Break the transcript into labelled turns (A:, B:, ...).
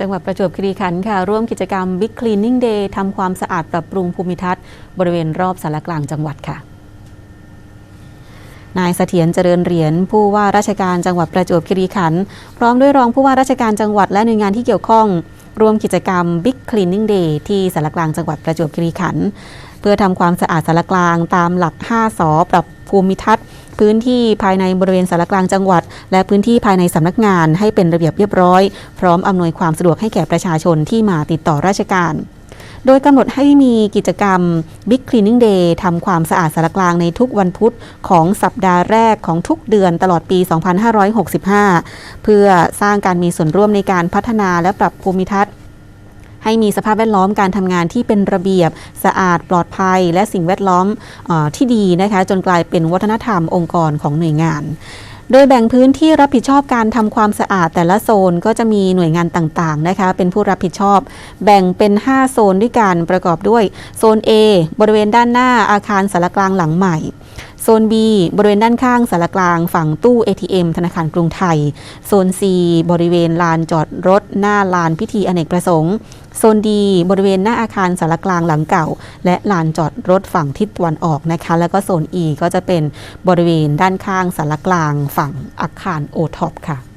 A: จังหวัดประจวบคีรีขันธ์ค่ะ ร่วมกิจกรรม Big Cleaning Day ทำความสะอาดปรับปรุงภูมิทัศน์ บริเวณรอบสารกลางจังหวัดค่ะนายเสถียรเจริญเหรียญผู้ว่าราชการจังหวัดประจวบคีรีขันธ์พร้อมด้วยรองผู้ว่าราชการจังหวัดและหน่วยงานที่เกี่ยวข้อง ร่วมกิจกรรม Big Cleaning Day ที่สารกลางจังหวัดประจวบคีรีขันธ์เพื่อทำความสะอาดสารกลางตามหลัก 5สอปรับภูมิทัศน์ พื้นที่ภายในบริเวณสารกลางจังหวัด และพื้นที่ภายในสำนักงานให้เป็นระเบียบเรียบร้อย พร้อมอำนวยความสะดวกให้แก่ประชาชนที่มาติดต่อราชการโดยกำหนดให้มีกิจกรรม Big Cleaning Day ทำความสะอาดสารกลางในทุกวันพุธของสัปดาห์แรกของทุกเดือนตลอดปี 2565 เพื่อสร้างการมีส่วนร่วมในการพัฒนาและปรับภูมิทัศน์ ให้มีสภาพแวดล้อมการทำงานที่เป็นระเบียบ สะอาดปลอดภัย และสิ่งแวดล้อมอที่ดีนะคะจนกลายเป็นวัฒนธรรมองค์กรของหน่วยงานโดยแบ่งพื้นที่รับผิดชอบการทำความสะอาดแต่ละโซนก็จะมีหน่วยงานต่างๆนะคะ เป็นผู้รับผิดชอบ แบ่งเป็น 5 โซนด้วยกันประกอบด้วยโซน A บริเวณด้านหน้าอาคารสารกลางหลังใหม่ โซน B บริเวณด้านข้างสารกลางฝั่งตู้ ATM ธนาคารกรุงไทย โซน C บริเวณลานจอดรถหน้าลานพิธีอเนกประสงค์ โซน D บริเวณหน้าอาคารสารกลางหลังเก่า และลานจอดรถฝั่งทิศตะวันออกนะคะ แล้วก็โซน E ก็จะเป็นบริเวณด้านข้างสารกลางฝั่งอาคารโอท็อปค่ะ